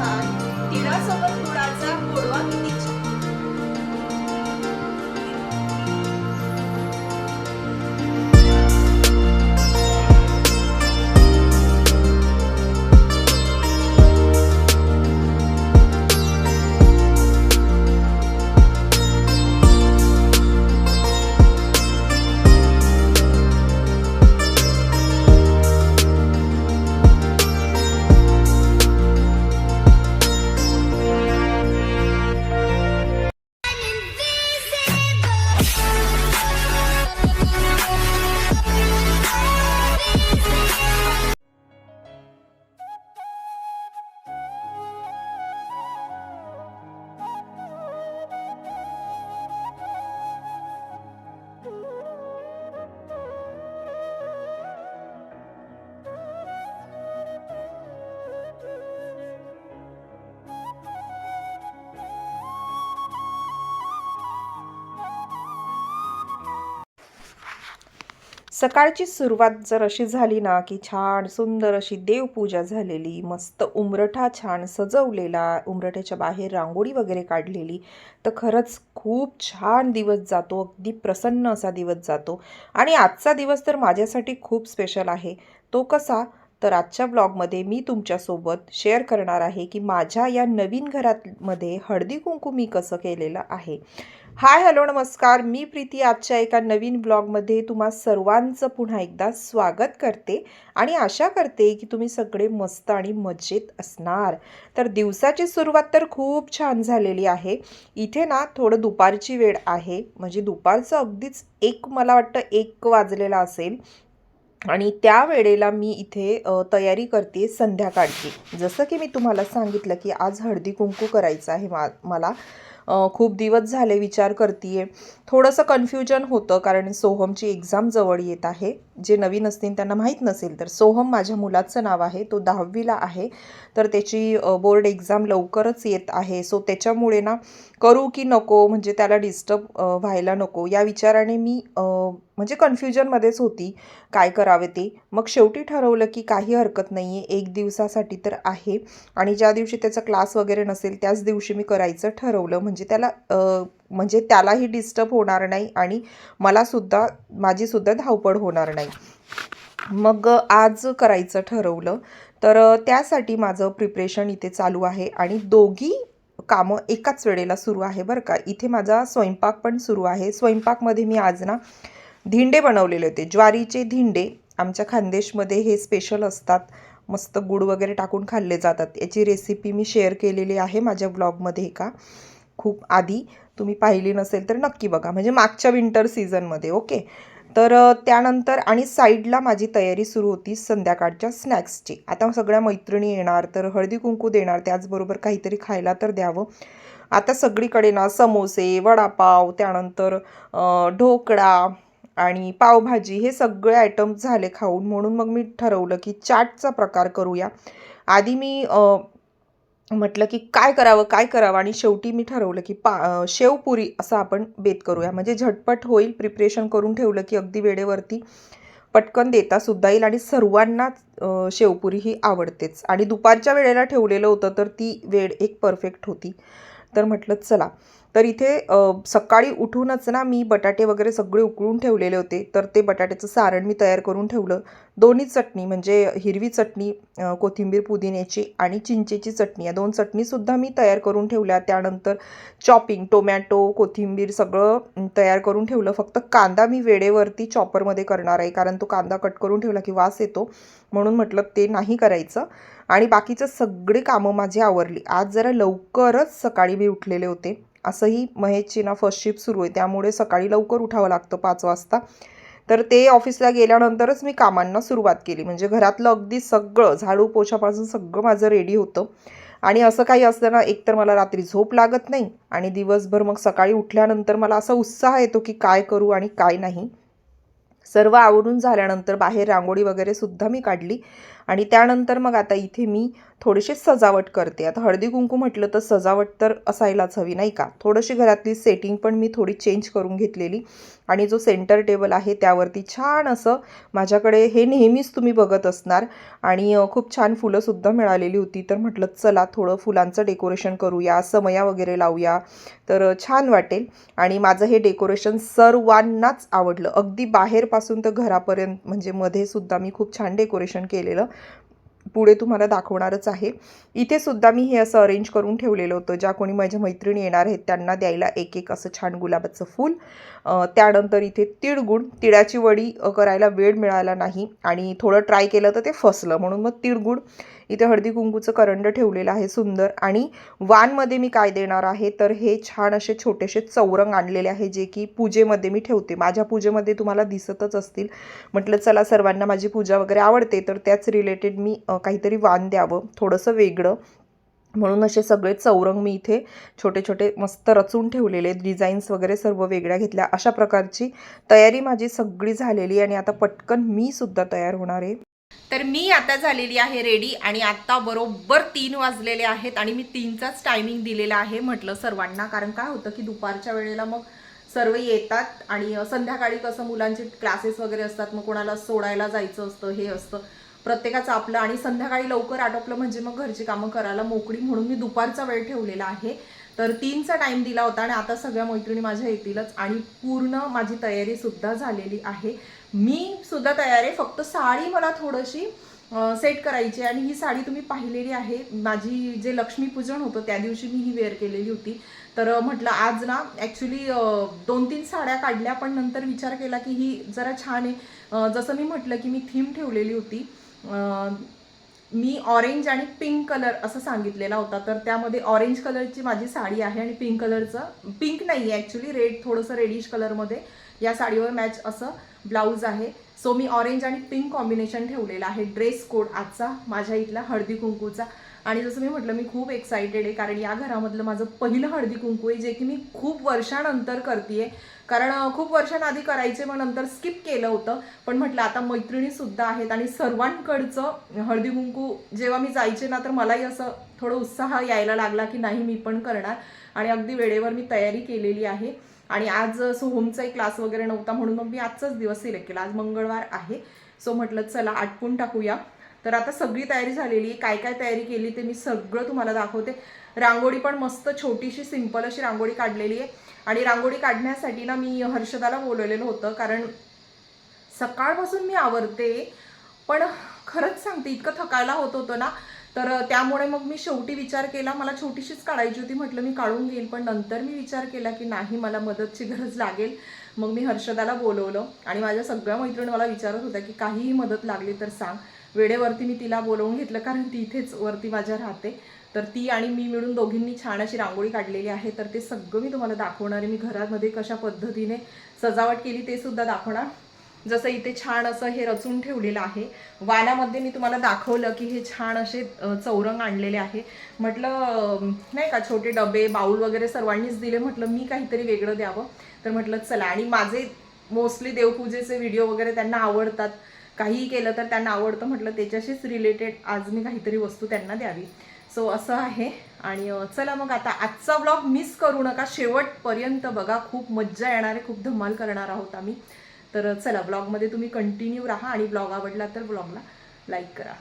छान तिळासोबत सकाळची सुरुवात जर अशी झाली ना की छान सुंदर अशी देवपूजा झालेली मस्त उंबरठा छान सजवलेला उमरठ्याच्या बाहेर रांगोळी वगैरे काढलेली तर खरंच खूप छान दिवस जातो अगदी प्रसन्न असा दिवस जातो. आणि आजचा दिवस तर माझ्यासाठी खूप स्पेशल आहे. तो कसा? तर आजच्या ब्लॉगमध्ये मी तुमच्यासोबत शेअर करणार आहे की माझ्या या नवीन घरातमध्ये हळदी कुंकू मी कसं केलेलं आहे. हाय हॅलो नमस्कार. मी प्रीती. आजच्या एका नवीन ब्लॉगमध्ये तुम्हा सर्वांचं पुन्हा एकदा स्वागत करते आणि आशा करते की तुम्ही सगळे मस्त आणि मजेत असणार. तर दिवसाची सुरुवात तर खूप छान झालेली आहे. इथे ना थोडं दुपारची वेळ आहे. म्हणजे दुपारचं अगदीच एक मला वाटतं एक वाजलेला असेल. आणि त्या वेळेला मी इथे तयारी करते संध्याकाळची. जसं की मी तुम्हाला सांगितलं की आज हळदी कुंकू करायचं आहे मा मला. खूप दिवस झाले विचार करते थोडंसं कन्फ्युजन होतं कारण सोहमची एक्झाम जवळ येत आहे. जे नवीन असतील त्यांना माहीत नसेल तर सोहम माझ्या मुलाचं नाव आहे तो दहावीला आहे. तर त्याची बोर्ड एक्झाम लवकरच येत आहे. सो त्याच्यामुळे ना करू की नको म्हणजे त्याला डिस्टर्ब व्हायला नको. या विचाराने मी म्हणजे कन्फ्युजनमध्येच होती काय करावे ते. मग शेवटी ठरवलं की काही हरकत नाही आहे एक दिवसासाठी तर आहे. आणि ज्या दिवशी त्याचा क्लास वगैरे नसेल त्याच दिवशी मी करायचं ठरवलं. म्हणजे त्याला म्हणजे त्यालाही डिस्टर्ब होणार नाही आणि मलासुद्धा माझीसुद्धा धावपळ होणार नाही. मग आज करायचं ठरवलं तर त्यासाठी माझं प्रिपरेशन इथे चालू आहे आणि दोघी कामं एकाच वेळेला सुरू आहे बरं का. इथे माझा स्वयंपाक पण सुरू आहे. स्वयंपाकमध्ये मी आज ना धिंडे बनवलेले होते. ज्वारीचे धिंडे आमच्या खानदेशमध्ये हे स्पेशल असतात. मस्त गुड वगैरे टाकून खाल्ले जातात. याची रेसिपी मी शेअर केलेली आहे माझ्या ब्लॉगमध्ये का खूप आधी. तुम्ही पाहिली नसेल तर नक्की बघा. म्हणजे मागच्या विंटर सीझनमध्ये ओके तर त्यानंतर आणि साईडला माझी तयारी सुरू होती संध्याकाळच्या स्नॅक्सची आता सगळ्या मैत्रिणी येणार तर हळदी कुंकू देणार त्याचबरोबर काहीतरी खायला तर द्यावं. आता सगळीकडे ना समोसे वडापाव त्यानंतर ढोकळा आणि पावभाजी हे सगळे आयटम झाले खाऊन. म्हणून मग मी ठरवलं की चाटचा प्रकार करूया. आधी मी म्हटलं की काय करावं काय करावं? आणि शेवटी मी ठरवलं की पा शेवपुरी असं आपण बेत करूया. म्हणजे झटपट होईल प्रिपरेशन करून ठेवलं की अगदी वेळेवरती पटकन देता सुद्धा येईल आणि सर्वांनाच शेवपुरी ही आवडतेच. आणि दुपारच्या वेळेला ठेवलेलं होतं तर ती वेळ एक परफेक्ट होती. तर म्हटलं चला. तर इथे सकाळी उठूनच ना मी बटाटे वगैरे सगळे उकळून ठेवलेले होते. तर ते बटाट्याचं सारण मी तयार करून ठेवलं. दोन्ही चटणी म्हणजे हिरवी चटणी कोथिंबीर पुदिन्याची आणि चिंचेची चटणी या दोन चटणीसुद्धा मी तयार करून ठेवल्या. त्यानंतर चॉपिंग टोमॅटो कोथिंबीर सगळं तयार करून ठेवलं. फक्त कांदा मी वेळेवरती चॉपरमध्ये करणार आहे कारण तो कांदा कट करून ठेवला की वास येतो. म्हणून म्हटलं ते नाही करायचं. आणि बाकीचं सगळे कामं माझी आवरली. आज जरा लवकरच सकाळी मी उठलेले होते. असंही महेशची ना फर्स्ट शिफ्ट सुरू आहे. त्यामुळे सकाळी लवकर उठावं लागतं पाच वाजता. तर ते ऑफिसला गेल्यानंतरच मी कामांना सुरुवात केली. म्हणजे घरातलं अगदी सगळं झाडू पोछापासून सगळं माझं रेडी होतं. आणि असं काही असताना ना एकतर मला रात्री झोप लागत नाही आणि दिवसभर मग सकाळी उठल्यानंतर मला असा उत्साह येतो की काय करू आणि काय नाही. सर्व आवरून झाल्यानंतर बाहेर रांगोळी वगैरे सुद्धा मी काढली. आणि त्यानंतर मग आता इथे मी थोडीशी सजावट करते. आता हळदी कुंकू म्हटलं तर सजावट तर असायलाच हवी नाही का? थोडीशी घरातली सेटिंग पण मी थोडी चेंज करून घेतलेली. आणि जो सेंटर टेबल आहे त्यावरती छान असं माझ्याकडे हे नेहमीच तुम्ही बघत असणार. आणि खूप छान फुलंसुद्धा मिळालेली होती. तर म्हटलं चला थोडं फुलांचं डेकोरेशन करूया समया वगैरे लावूया. तर छान वाटेल. आणि माझं हे डेकोरेशन सर्वांनाच आवडलं. अगदी बाहेरपासून तर घरापर्यंत म्हणजे मध्ये सुद्धा मी खूप छान डेकोरेशन केलेलं. पुढे तुम्हाला दाखवणारच आहे. इथे सुद्धा मी हे असं अरेंज करून ठेवलेलं होतं. ज्या कोणी माझ्या मैत्रिणी येणार आहेत त्यांना द्यायला एक एक असं छान गुलाबाचं फूल. त्यानंतर इथे तिळगुळ. तिळाची वडी करायला वेळ मिळाला नाही. आणि थोडं ट्राय केलं तर ते फसलं. म्हणून मग तिळगुळ इथे हळदी कुंकूचं करंड ठेवलेलं आहे सुंदर. आणि वानमध्ये मी काय देणार आहे? तर हे छान असे छोटेसे चौरंग आणलेले आहे जे की पूजेमध्ये मी ठेवते. माझ्या पूजेमध्ये तुम्हाला दिसतच असतील. म्हटलं चला सर्वांना माझी पूजा वगैरे आवडते तर त्याच रिलेटेड मी काहीतरी वाण द्यावं थोडंसं वेगळं. म्हणून असे सगळे चौरंग मी इथे छोटे छोटे मस्त रचून ठेवलेले. डिझाईन्स वगैरे सर्व वेगळ्या घेतल्या. अशा प्रकारची तयारी माझी सगळी झालेली आणि आता पटकन मी सुद्धा तयार होणार आहे. तर मी आता झालेली आहे रेडी आणि आता बरोबर तीन वाजलेले आहेत आणि मी तीनचाच टायमिंग दिलेला आहे म्हटलं सर्वांना. कारण काय होतं की दुपारच्या वेळेला मग सर्व येतात आणि संध्याकाळी कसं मुलांचे क्लासेस वगैरे असतात मग कोणाला सोडायला जायचं असतं हे असतं. प्रत्येकाचं आपलं आणि संध्याकाळी लवकर आटोपलं म्हणजे मग घरची कामं करायला मोकळी म्हणून मी दुपारचा वेळ ठेवलेला आहे. तर तीनचा टाइम दिला होता आणि आता सगळ्या मैत्रिणी माझ्या येतीलच आणि पूर्ण माझी तयारी सुद्धा झालेली आहे. मी सुद्धा तयार आहे. फक्त साडी मला थोडीशी सेट करायची आहे आणि ही साडी तुम्ही पाहिलेली आहे. माझी जे लक्ष्मीपूजन होतं त्या दिवशी मी ही वेअर केलेली होती. तर म्हटलं आज ना ॲक्च्युली दोन तीन साड्या काढल्या पण नंतर विचार केला की ही जरा छान आहे. जसं मी म्हटलं की मी थीम ठेवलेली होती. मी ऑरेंज आणि पिंक कलर असं सांगितलेला होता. तर त्यामध्ये ऑरेंज कलरची माझी साडी आहे आणि पिंक कलरचं पिंक नाही आहे ॲक्च्युली रेड थोडंसं रेडिश कलरमध्ये या साडीवर मॅच असं. ब्लाऊज आहे. सो मी ऑरेंज आणि पिंक कॉम्बिनेशन ठेवलेलं आहे. ड्रेस कोड आजचा माझ्या इथला हळदी कुंकूचा. आणि जसं मी म्हटलं मी खूप एक्सायटेड आहे कारण या घरामधलं माझं पहिलं हळदी कुंकू आहे जे की मी खूप वर्षानंतर करते कारण खूप वर्षांआधी करायचे मग नंतर स्किप केलं होतं. पण म्हटलं आता मैत्रिणीसुद्धा आहेत आणि सर्वांकडचं हळदी कुंकू जेव्हा मी जायचे ना तर मलाही असं थोडं उत्साह यायला लागला की नाही मी पण करणार. आणि अगदी वेळेवर मी तयारी केलेली आहे. आणि आज सोहमचाही क्लास वगैरे नव्हता म्हणून मग मी आजचाच दिवस सिलेक्ट केला. आज मंगळवार आहे. सो म्हटलं चला आटपून टाकूया. तर आता सगळी तयारी झालेली आहे. काय काय तयारी केली ते मी सगळं तुम्हाला दाखवते. रांगोळी पण मस्त छोटीशी सिंपल अशी रांगोळी काढलेली आहे. आणि रांगोळी काढण्यासाठी ना मी हर्षदाला बोलवलेलं होतं. कारण सकाळपासून मी आवरते. पण खरंच सांगते इतकं थकायला होत होतं ना. तर त्यामुळे मग मी शेवटी विचार केला मला छोटीशीच काढायची होती म्हटलं मी काढून घेईल पण नंतर मी विचार केला की नाही मला मदतची गरज लागेल. मग मी हर्षदाला बोलवलं आणि माझ्या सगळ्या मैत्रिणी मला विचारत होत्या की काहीही मदत लागली तर सांग. वेळेवरती मी तिला बोलवून घेतलं कारण ती इथेच वरती माझ्या राहते. तर ती आणि मी मिळून दोघींनी छान अशी रांगोळी काढलेली आहे. तर ते सगळं मी तुम्हाला दाखवणार आहे. मी घरामध्ये कशा पद्धतीने सजावट केली ते सुद्धा दाखवणार. जसं इथे छान असं हे रचून ठेवलेलं आहे. वाण्यामध्ये मी तुम्हाला दाखवलं की हे छान असे चौरंग आणलेले आहे. म्हटलं नाही का छोटे डबे बाऊल वगैरे सर्वांनीच दिले. म्हटलं मी काहीतरी वेगळं द्यावं. तर म्हटलं चला. आणि माझे मोस्टली देवपूजेचे व्हिडिओ वगैरे त्यांना आवडतात. काहीही केलं तर त्यांना आवडतं. म्हटलं त्याच्याशीच रिलेटेड आज मी काहीतरी वस्तू त्यांना द्यावी. सो असं आहे. आणि चला मग आता आजचा ब्लॉग मिस करू नका. शेवटपर्यंत बघा. खूप मज्जा येणार आहे. खूप धमाल करणार आहोत आम्ही. तर चला ब्लॉगमध्ये तुम्ही कंटिन्यू राहा आणि ब्लॉग आवडला तर ब्लॉगला लाईक करा.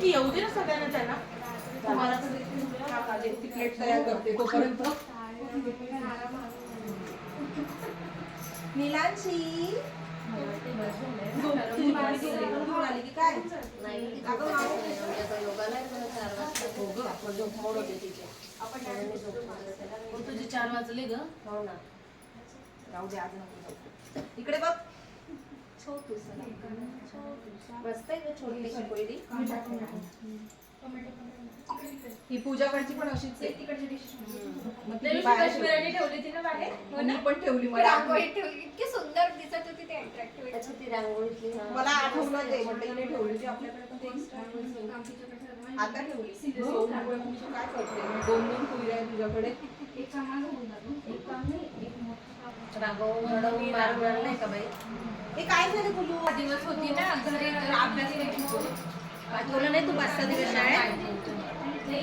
ती येऊ दे ना सगळ्यांना त्यांना तुम्हाला हा का, जे ती प्लेट तयार करते. तोपर्यंत नीलांशी. तुझी आली की काय? चार वाजले ग. हो ना. राहू दे, आज ही पूजाकडची पण अशीच आहे. मग ती बाहेर ठेवली. ठेवली ती ना बाहेर. मी पण ठेवली मला रांगोळी ठेवली. इतकी सुंदर दिसत होती ते अट्रॅक्टिव्ह अच्छा ती रांगोळीतली हा. मला आठवलं ते म्हटलं हिने ठेवली होती आपल्याकडे पण ते आता ठेवली. रांगोळ्या काय करते? दोन दोन कुयऱ्या आहे तुझ्याकडे. रांगोळी रडवून मारून नाही का बाई? हे काय झालं गुलू दिवस होती ना घरी अभ्यास. पाठवलं नाही तू पाच सहा दिवस शाळेत गेले.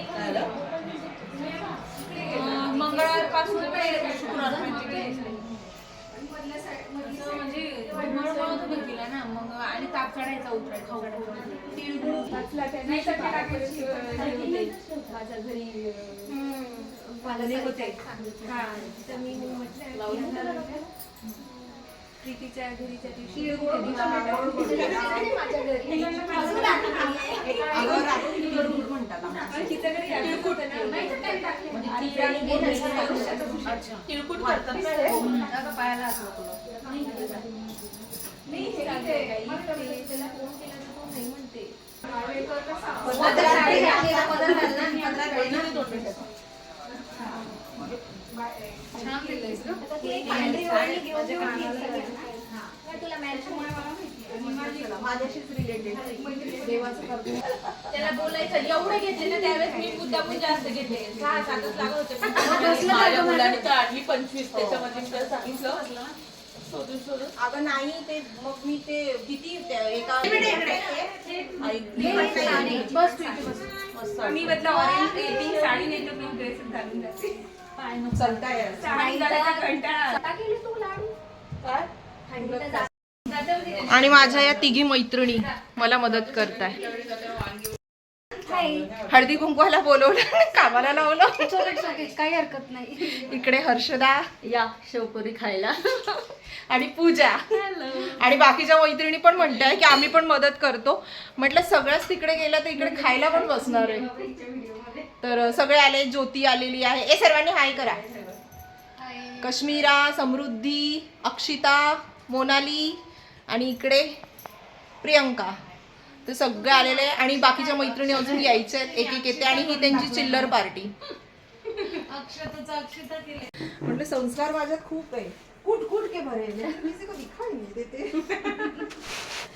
असं म्हणजे तिला ना मग आणि ताप चढायचा उतरायचा उतरायचा. नाही तर ते टाकायची, अं, होते. माझ्या घरी होते हा तर मी म्हटलं प्रीतीच्या घरीच्या दिवशी माझ्या घरी. तिच्या घरी. काय टाकलं. म्हणजे हे तिळकुट. करतात पायाला असलं तुला. नाही, हे त्याला फोन केला तर तो नाही म्हणते. छान दिलंयस गं. तुला मला माहिती. माझ्याशीच रिलेटेड देवाचं करतो त्याला बोलायचं एवढे घेतले ना त्यावेळेस मी मुद्दामून जास्त घेतले सहा सातच लागत होते माझ्या मुलाने तर आणली पंचवीस त्याच्यामध्ये मी त्याला सांगितलं शोधून शोधून अगं नाही ते मग मी ते किती एका. बस मी म्हटलं ऑरेंज साडी नाही तर मी ड्रेस घालून जाते चालता आणि माझ्या या तिघी मैत्रिणी मला मदत करताय. हळदी कुंकवाला बोलवलं कामाला लावलं. काही हरकत नाही. इकडे हर्षदा या शेवपुरी खायला. आणि पूजा. आणि बाकीच्या मैत्रिणी पण म्हणताय की आम्ही पण मदत करतो. म्हटलं सगळ्याच तिकडे गेलं तर इकडे खायला पण बसणार आहे. तर सगळे आले ज्योती आलेली आहे. ए सर्वांनी हाय करा. कश्मीरा समृद्धी अक्षिता मोनाली आणि इकडे प्रियंका. तर सगळे आलेले आहे आणि बाकीच्या मैत्रिणी अजून यायच्या आहेत एक एक येते आणि ही त्यांची चिल्लर पार्टी. अक्षताचं अक्षता केले. म्हटलं संस्कार माझ्यात खूप आहे. कुट कुट के भरे किसी को दिखाई नहीं देते.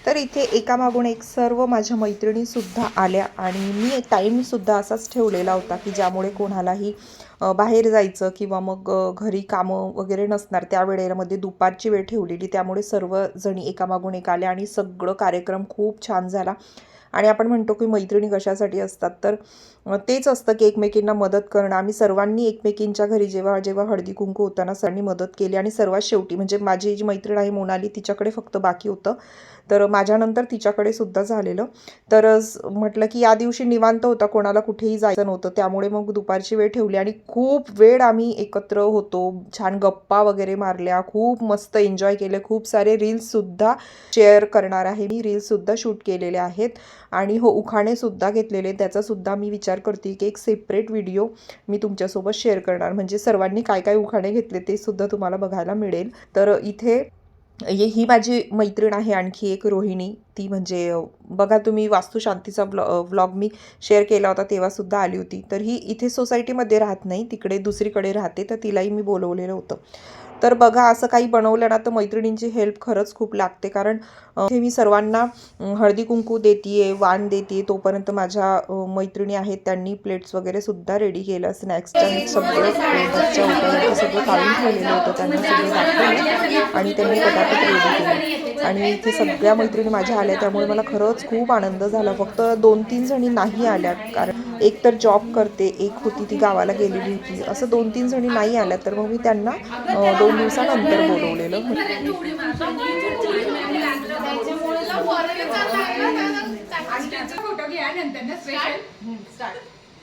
तर इथे एकामागून एक सर्व माझ्या मैत्रिणीसुद्धा आल्या आणि मी टाईमसुद्धा असाच ठेवलेला होता की ज्यामुळे कोणालाही बाहेर जायचं किंवा मग घरी कामं वगैरे नसणार. त्या वेळेमध्ये दुपारची वेळ ठेवलेली. त्यामुळे सर्वजणी एकामागून एक आल्या आणि सगळं कार्यक्रम खूप छान झाला. आणि आपण म्हणतो की मैत्रिणी कशासाठी असतात तर तेच असतं की एकमेकींना मदत करणं. आम्ही सर्वांनी एकमेकींच्या घरी जेव्हा जेव्हा हळदी कुंकू होताना सर्वांनी मदत केली आणि सर्वात शेवटी म्हणजे माझी जी मैत्रीण आहे मोनाली तिच्याकडे फक्त बाकी होतं. तर माझ्यानंतर तिच्याकडे सुद्धा झालेलं. तर म्हटलं की या दिवशी निवांत होता कोणाला कुठेही जायचं नव्हतं. त्यामुळे मग दुपारची वेळ ठेवली आणि खूप वेळ आम्ही एकत्र होतो. छान गप्पा वगैरे मारल्या खूप मस्त एन्जॉय केले. खूप सारे रील्ससुद्धा शेअर करणार आहे मी. रील्ससुद्धा शूट केलेले आहेत. आणि हो उखाणेसुद्धा घेतलेले त्याचासुद्धा मी विचार करते की एक सेपरेट व्हिडिओ मी तुमच्यासोबत शेअर करणार. म्हणजे सर्वांनी काय काय उखाणे घेतले ते सुद्धा तुम्हाला बघायला मिळेल. तर इथे ये ही माझी मैत्रीण आहे आणखी एक रोहिणी. ती म्हणजे बघा तुम्ही वास्तुशांतीचा ब्लॉ व्लॉग मी शेअर केला होता तेव्हासुद्धा आली होती. तर ही इथे सोसायटीमध्ये राहत नाही. तिकडे दुसरीकडे राहते. तर तिलाही मी बोलवलेलं होतं. तर बघा असं काही बनवलं ना तर मैत्रिणींची हेल्प खरंच खूप लागते. कारण हे मी सर्वांना हळदी कुंकू देते वाण देते तोपर्यंत माझ्या मैत्रिणी आहेत त्यांनी प्लेट्स वगैरे सुद्धा रेडी केलं स्नॅक्सच्या सगळं सगळं काढून ठेवलेलं होतं त्यांना सगळं दाखवलं आणि त्यांनी पटापट रेडी केलं. आणि इथे सगळ्या मैत्रिणी माझ्या आल्या त्यामुळे मला खरंच खूप आनंद झाला. फक्त दोन तीन जणी नाही आल्या कारण एक तर जॉब करते एक होती ती गावाला गेलेली होती. असं दोन तीन जणी नाही आल्या तर मग मी त्यांना दोन दिवसानंतर बोलवलेलं फोटो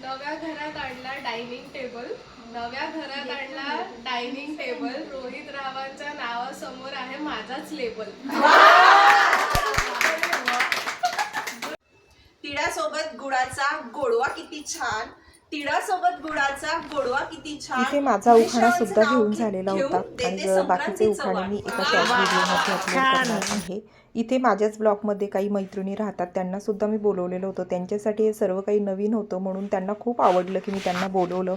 नव्या घरात आणला डायनिंग टेबल नव्या घरात आणला डायनिंग टेबल रोहित रावांच्या नावासमोर आहे माझाच लेबल तिळासोबत गुळाचा गोडवा किती छान. तिळासोबत गुळाचा गोडवा किती छान. इथे माझा उखाणा सुद्धा घेऊन झालेला होता. आणि बाकीचे उखाणे मी. एका शॉर्ट व्हिडिओमध्ये अपलोड करणार आहे. इथे माझ्याच ब्लॉगमध्ये काही मैत्रिणी राहतात. त्यांना सुद्धा मी बोलवलेलं होतं. त्यांच्यासाठी हे सर्व काही नवीन होतं म्हणून त्यांना खूप आवडलं की मी त्यांना बोलवलं.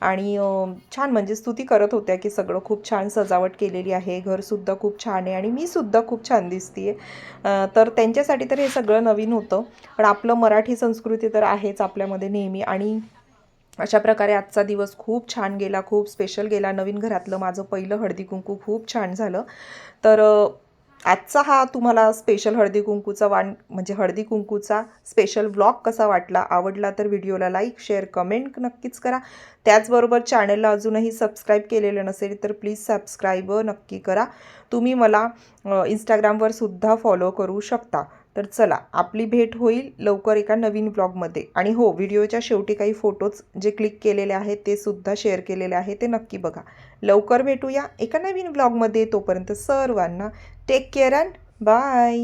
आणि छान म्हणजे स्तुती करत होत्या की सगळं खूप छान सजावट केलेली आहे घरसुद्धा खूप छान आहे आणि मी सुद्धा खूप छान दिसते तर त्यांच्यासाठी तर हे सगळं नवीन होतं. पण आपलं मराठी संस्कृती तर आहेच आपल्यामध्ये नेहमी आणि अशा प्रकारे आजचा दिवस खूप छान गेला खूप स्पेशल गेला. नवीन घरातलं माझं पहिलं हळदी कुंकू खूप छान झालं. तर आजचा हा तुम्हाला स्पेशल हळदी कुंकूचा वाण म्हणजे हळदी कुंकूचा स्पेशल व्लॉग कसा वाटला? आवडला तर व्हिडिओला लाईक शेअर कमेंट नक्कीच करा. त्याचबरोबर चॅनलला अजूनही सबस्क्राईब केलेलं नसेल तर प्लीज सबस्क्राईब नक्की करा. तुम्ही मला इंस्टाग्रामवरसुद्धा इंस्टाग्रामवर सुद्धा फॉलो करू शकता. तर चला आपली भेट होईल लवकर एका नवीन ब्लॉगमध्ये. आणि हो व्हिडिओच्या शेवटी काही फोटोज जे क्लिक केलेले आहेत ते सुद्धा शेअर केलेले आहे ते नक्की बघा. लवकर भेटूया एका नवीन ब्लॉगमध्ये. तोपर्यंत सर्वांना टेक केअर अँड बाय